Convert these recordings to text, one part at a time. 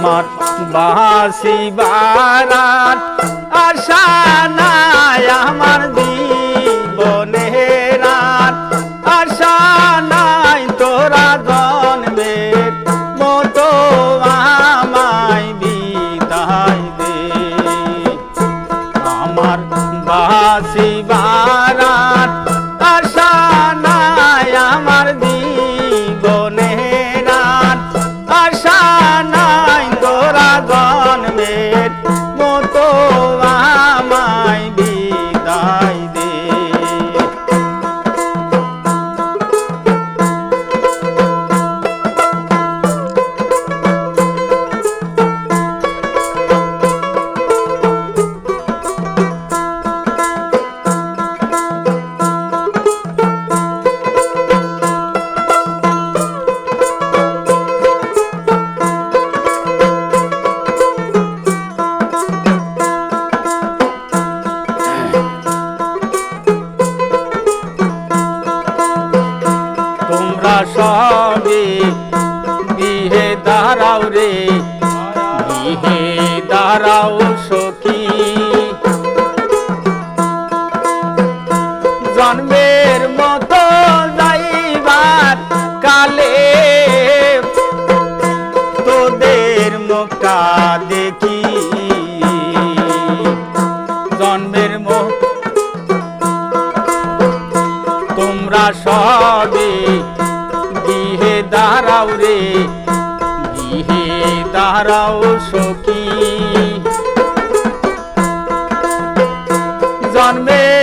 আমার বাসি বারাত সবে গৃহে দাঁড়াও রে। গৃহে দাঁড়াও সখী। জন্মের মতো যাইবার কালে তোদের মুখটা দেখি। জন্মের মুখ তোমরা সবে তারাও সখী। জন্মে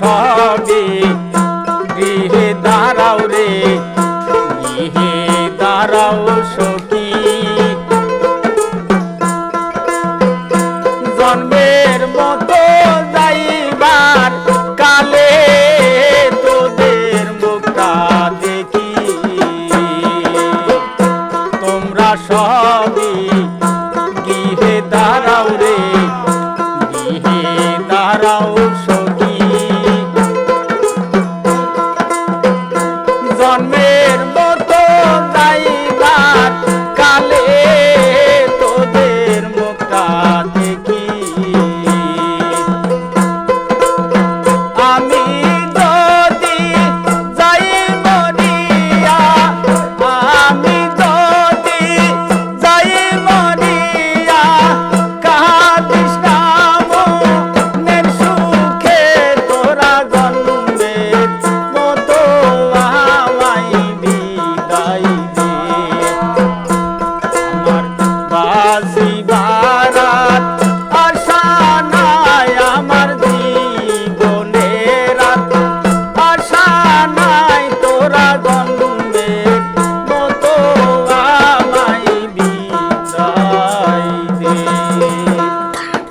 সবে গৃহে দাঁড়াও রে গৃহে দাঁড়াও সখী।